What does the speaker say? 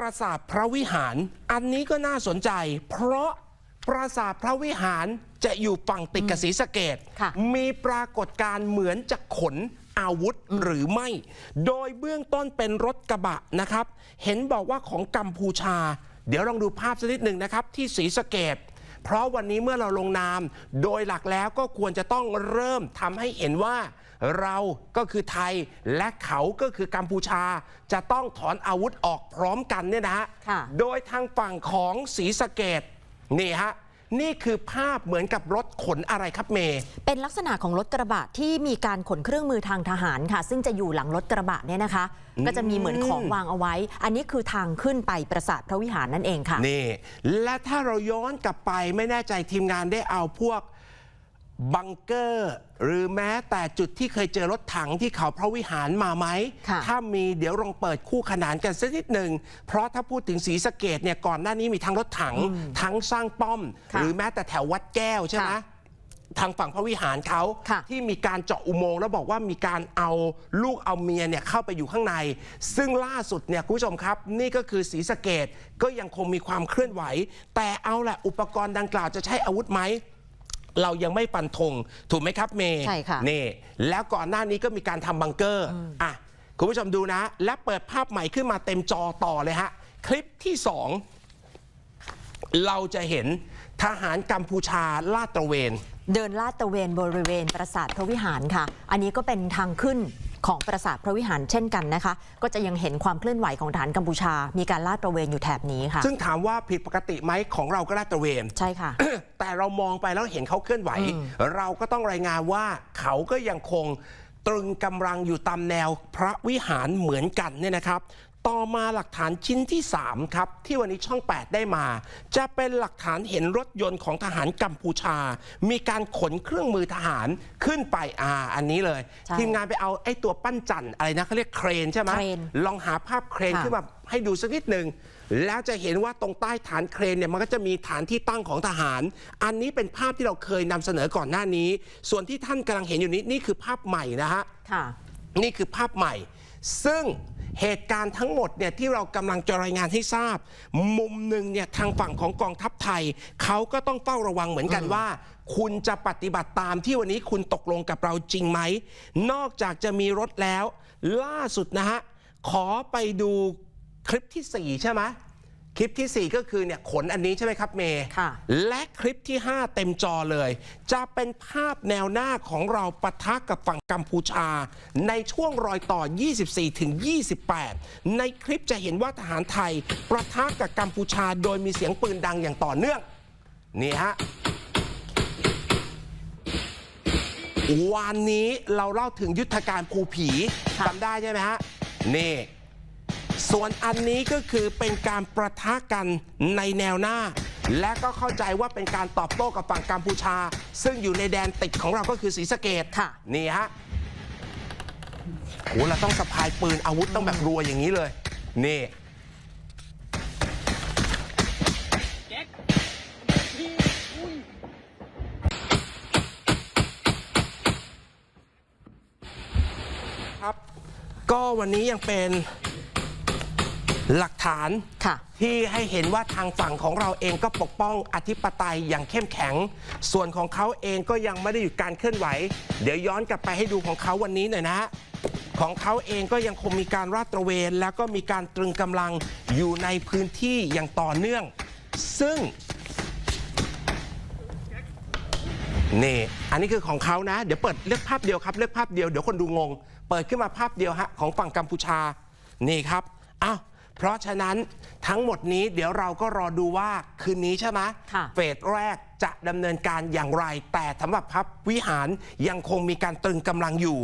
ราสาทพระวิหาร อันนี้ก็น่าสนใจ เพราะปราสาทพระวิหารจะอยู่ฝั่งติดกับศรีสะเกดค่ะมีปรากฏการณ์เหมือนจะขนอาวุธหรือไม่ โดยเบื้องต้นเป็นรถกระบะนะครับ เห็นบอกว่าของกัมพูชา เดี๋ยวลองดูภาพสักนิดหนึ่งนะครับ ที่ศรีสะเกดเพราะวันนี้เมื่อเราลงนาม โดยหลักแล้วก็ควรจะต้องเริ่มทำให้เห็นว่า เราก็คือไทยและเขาก็คือกัมพูชา จะต้องถอนอาวุธออกพร้อมกันเนี่ยนะฮะค่ะโดยทางฝั่งของศรีสะเกดนี่ฮะนี่คือภาพเหมือนกับรถขนอะไรครับเมย์ เป็นลักษณะของรถกระบะที่มีการขนเครื่องมือทางทหารค่ะ ซึ่งจะอยู่หลังรถกระบะเนี่ยนะคะ ก็จะมีเหมือนของวางเอาไว้ อันนี้คือทางขึ้นไปปราสาทพระวิหารนั่นเองค่ะ นี่ และถ้าเราย้อนกลับไปไม่แน่ใจทีมงานได้เอาพวก บังเกอร์หรือแม้แต่จุดที่เคยเจอรถถังที่เขาพระวิหารมาไหม ค่ะถ้ามีเดี๋ยวลองเปิดคู่ขนานกันสักนิดหนึ่ง เพราะถ้าพูดถึงศรีสะเกดเนี่ยก่อนหน้านี้มีทั้งรถถัง ทั้งสร้างป้อม ค่ะหรือแม้แต่แถววัดแก้วใช่ไหมค่ะทางฝั่งพระวิหารเขาค่ะ ที่มีการเจาะอุโมงค์แล้วบอกว่ามีการเอาลูกเอาเมียเนี่ยเข้าไปอยู่ข้างใน ซึ่งล่าสุดเนี่ยคุณผู้ชมครับ นี่ก็คือศรีสะเกดก็ยังคงมีความเคลื่อนไหว แต่เอาแหละอุปกรณ์ดังกล่าวจะใช้อาวุธไหม เรายังไม่ฟันธงถูกไหมครับเมย์ใช่ค่ะ นี่แล้วก่อนหน้านี้ก็มีการทำบังเกอร์อะคุณผู้ชมดูนะ และเปิดภาพใหม่ขึ้นมาเต็มจอต่อเลยฮะ คลิปที่สองเราจะเห็นทหารกัมพูชาลาดตระเวน เดินลาดตระเวนบริเวณปราสาทพระวิหารค่ะ อันนี้ก็เป็นทางขึ้น ของปราสาทพระวิหารเช่นกันนะคะ ก็จะยังเห็นความเคลื่อนไหวของฐานกัมพูชา มีการลาดตระเวนอยู่แถบนี้ค่ะ ซึ่งถามว่าผิดปกติไหมของเราก็ลาดตระเวน ใช่ค่ะ แต่เรามองไปแล้วเห็นเขาเคลื่อนไหว เราก็ต้องรายงานว่าเขาก็ยังคงตรึงกำลังอยู่ตามแนวพระวิหารเหมือนกันเนี่ยนะครับ ต่อมาหลักฐานชิ้นที่ 3 ครับ ที่วันนี้ช่อง 8 ได้มา จะเป็นหลักฐานเห็นรถยนต์ของทหารกัมพูชา มีการขนเครื่องมือทหารขึ้นไปอ่าอันนี้เลยใช่ทีมงานไปเอาไอ้ตัวปั้นจันทร์อะไรนะเขาเรียกเครนใช่ไหมเครนลองหาภาพเครนค่ะขึ้นมาให้ดูสักนิดหนึ่งแล้วจะเห็นว่าตรงใต้ฐานเครนเนี่ยมันก็จะมีฐานที่ตั้งของทหาร อันนี้เป็นภาพที่เราเคยนำเสนอก่อนหน้านี้ ส่วนที่ท่านกำลังเห็นอยู่นี้นี่คือภาพใหม่นะฮะค่ะนี่คือภาพใหม่ ซึ่ง เหตุการณ์ทั้งหมดเนี่ยที่เรากำลังจะรายงานให้ทราบ มุมหนึ่งเนี่ยทางฝั่งของกองทัพไทยเขาก็ต้องเฝ้าระวังเหมือนกันว่า คุณจะปฏิบัติตามที่วันนี้คุณตกลงกับเราจริงไหม นอกจากจะมีรถแล้ว ล่าสุดนะฮะขอไปดูคลิปที่ 4 ใช่ไหมค ลิปทีสี่ 4 ก็คือเนี่ยขนอันนี้ใช่ไหมครับเมย์ค่ะและคลิปที่ 5 เต็มจอเลย จะเป็นภาพแนวหน้าของเราปะทะกับฝั่งกัมพูชา ในช่วงรอยต่อ 24 ถึง 28 ในคลิปจะเห็นว่าทหารไทยปะทะกับกัมพูชา โดยมีเสียงปืนดังอย่างต่อเนื่อง นี่ฮะวันนี้เราเล่าถึงยุทธการภูผีค่ะจำได้ใช่ไหมฮะ นี่ ส่วนอันนี้ก็คือเป็นการประทะกันในแนวหน้า และก็เข้าใจว่าเป็นการตอบโต้กับฝั่งกัมพูชา ซึ่งอยู่ในแดนติดของเราก็คือศรีสะเกดค่ะ นี่ฮะโหเราต้องสะพายปืนอาวุธต้องแบบรัวอย่างนี้เลย นี่ครับ ก็วันนี้ยังเป็น หลักฐานค่ะที่ให้เห็นว่าทางฝั่งของเราเองก็ปกป้องอธิปไตยอย่างเข้มแข็ง ส่วนของเขาเองก็ยังไม่ได้หยุดการเคลื่อนไหว เดี๋ยวย้อนกลับไปให้ดูของเขาวันนี้หน่อยนะฮะของเขาเองก็ยังคงมีการราดตระเวน แล้วก็มีการตรึงกำลังอยู่ในพื้นที่อย่างต่อเนื่อง ซึ่งนี่อันนี้คือของเขานะ เดี๋ยวเปิดเลือกภาพเดียวครับ เลือกภาพเดียวเดี๋ยวคนดูงง เปิดขึ้นมาภาพเดียวฮะของฝั่งกัมพูชา นี่ครับอ้าว เพราะฉะนั้นทั้งหมดนี้เดี๋ยวเราก็รอดูว่าคืนนี้ใช่ไหมค่ะเฟสแรกจะดำเนินการอย่างไร แต่สำหรับพับวิหารยังคงมีการตรึงกำลังอยู่